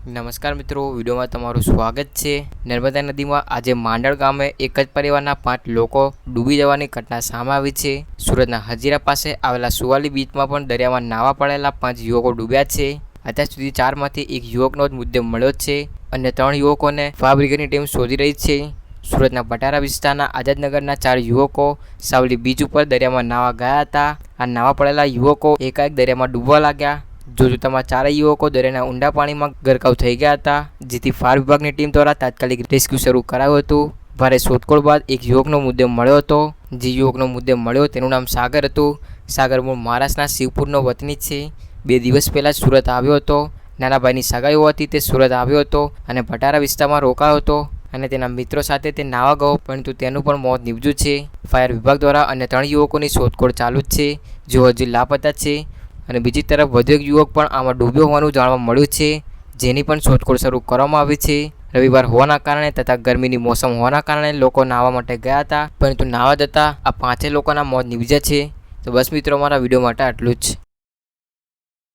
નમસ્કાર મિત્રો, વિડીયોમાં તમારું સ્વાગત છે. નર્મદા નદીમાં આજે માંડળ ગામે એક જ પરિવારના પાંચ લોકો ડૂબી જવાની ઘટના સામે આવી છે. સુરતના હજીરા પાસે આવેલા સુવાલી બીચમાં પણ દરિયામાં નાવા પડેલા પાંચ યુવકો ડૂબ્યા છે. અત્યાર સુધી ચારમાંથી એક યુવકનો જ મુદ્દે મળ્યો છે અને ત્રણ યુવકોને ફાયર બ્રિગેડની ટીમ શોધી રહી છે. સુરતના ભટારા વિસ્તારના આઝાદનગરના ચાર યુવકો સાવલી બીચ ઉપર દરિયામાં નાવા ગયા હતા. આ નાવા પડેલા યુવકો એકાએક દરિયામાં ડૂબવા લાગ્યા. જો જોતામાં ચારેય યુવકો દરિયાના ઊંડા પાણીમાં ગરકાવ થઈ ગયા હતા, જેથી ફાયર વિભાગની ટીમ દ્વારા તાત્કાલિક રેસ્ક્યુ શરૂ કરાયું હતું. ભારે શોધખોળ બાદ એક યુવકનો મુદ્દે મળ્યો હતો. જે યુવકનો મુદ્દે મળ્યો તેનું નામ સાગર હતું. સાગર મૂળ મહારાષ્ટ્રના શિવપુરનો વતની છે. બે દિવસ પહેલાં સુરત આવ્યો હતો. નાના ભાઈની સગાઈ હોવાથી તે સુરત આવ્યો હતો અને ભટારા વિસ્તારમાં રોકાયો હતો અને તેના મિત્રો સાથે તે નાવા ગયો, પરંતુ તેનું પણ મોત નીપજ્યું છે. ફાયર વિભાગ દ્વારા અને ત્રણ યુવકોની શોધખોળ ચાલુ જ છે. જેઓ હજી લાપતા છે. અને બીજી તરફ વધુ એક યુવક પણ આમાં ડૂબ્યો હોવાનું જાણવા મળ્યું છે, જેની પણ શોધખોળ શરૂ કરવામાં આવી છે. રવિવાર હોવાના કારણે તથા ગરમીની મોસમ હોવાના કારણે લોકો નાહવા માટે ગયા હતા, પરંતુ નાહવા જતાં આ પાંચે લોકોના મોત નીપજ્યા છે. તો બસ મિત્રો મારા વીડિયો માટે આટલું જ.